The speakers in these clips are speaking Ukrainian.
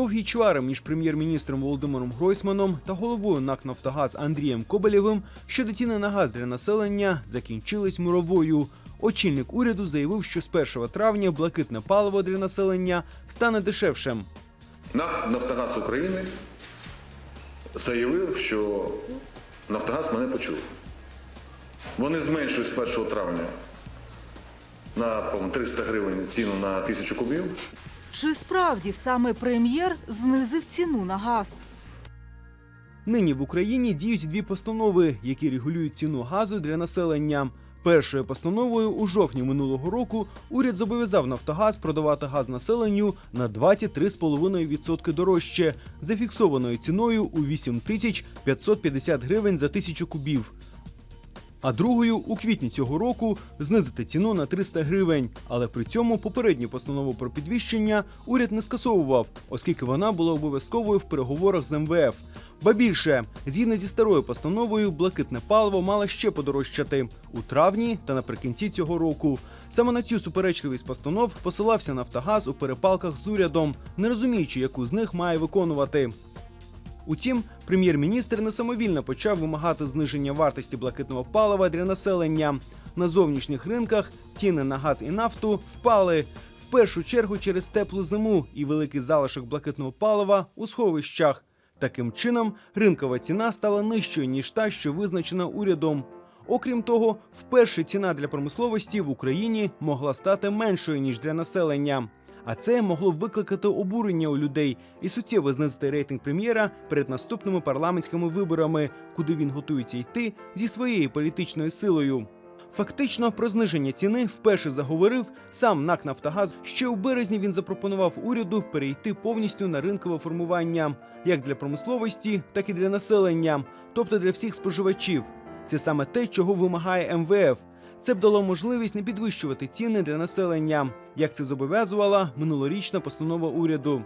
Довгі чвари між прем'єр-міністром Володимиром Гройсманом та головою НАК «Нафтогаз» Андрієм Коболєвим щодо ціни на газ для населення закінчились мировою. Очільник уряду заявив, що з 1 травня блакитне паливо для населення стане дешевшим. НАК Нафтогаз України заявив, що Нафтогаз мене почув. Вони зменшують з 1 травня на по-моєму, 300 гривень ціну на тисячу кубів. Чи справді саме прем'єр знизив ціну на газ? Нині в Україні діють дві постанови, які регулюють ціну газу для населення. Першою постановою у жовтні минулого року уряд зобов'язав Нафтогаз продавати газ населенню на 23,5% дорожче, за фіксованою ціною у 8 тисяч 550 гривень за тисячу кубів. А другою у квітні цього року знизити ціну на 300 гривень. Але при цьому попередню постанову про підвищення уряд не скасовував, оскільки вона була обов'язковою в переговорах з МВФ. Ба більше, згідно зі старою постановою, блакитне паливо мало ще подорожчати у травні та наприкінці цього року. Саме на цю суперечливість постанов посилався Нафтогаз у перепалках з урядом, не розуміючи, яку з них має виконувати. Утім, прем'єр-міністр несамовільно почав вимагати зниження вартості блакитного палива для населення. На зовнішніх ринках ціни на газ і нафту впали. В першу чергу через теплу зиму і великий залишок блакитного палива у сховищах. Таким чином, ринкова ціна стала нижчою ніж та, що визначена урядом. Окрім того, вперше ціна для промисловості в Україні могла стати меншою ніж для населення. А це могло б викликати обурення у людей і суттєво знизити рейтинг прем'єра перед наступними парламентськими виборами, куди він готується йти зі своєю політичною силою. Фактично про зниження ціни вперше заговорив сам НАК «Нафтогаз». Ще у березні він запропонував уряду перейти повністю на ринкове формування, як для промисловості, так і для населення, тобто для всіх споживачів. Це саме те, чого вимагає МВФ. Це б дало можливість не підвищувати ціни для населення, як це зобов'язувала минулорічна постанова уряду.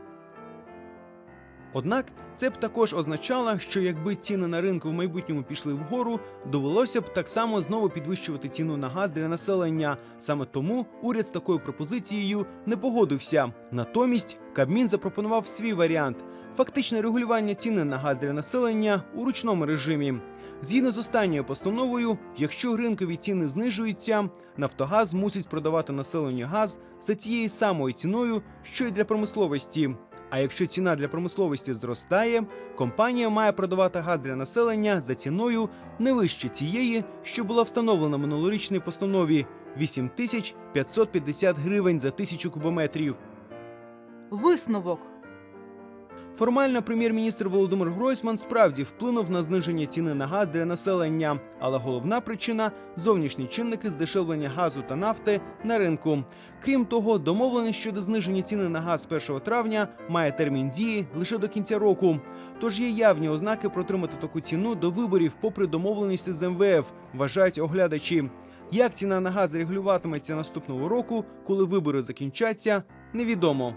Однак це б також означало, що якби ціни на ринку в майбутньому пішли вгору, довелося б так само знову підвищувати ціну на газ для населення. Саме тому уряд з такою пропозицією не погодився. Натомість Кабмін запропонував свій варіант фактичне регулювання ціни на газ для населення у ручному режимі. Згідно з останньою постановою, якщо ринкові ціни знижуються, Нафтогаз мусить продавати населенню газ за тією самою ціною, що й для промисловості. А якщо ціна для промисловості зростає, компанія має продавати газ для населення за ціною не вище цієї, що була встановлена минулорічній постанові 8550 гривень за тисячу кубометрів. Висновок. Формально прем'єр-міністр Володимир Гройсман справді вплинув на зниження ціни на газ для населення, але головна причина зовнішні чинники здешевлення газу та нафти на ринку. Крім того, домовленість щодо зниження ціни на газ з 1 травня має термін дії лише до кінця року. Тож є явні ознаки протримати таку ціну до виборів, попри домовленості з МВФ, вважають оглядачі. Як ціна на газ регулюватиметься наступного року, коли вибори закінчаться, невідомо.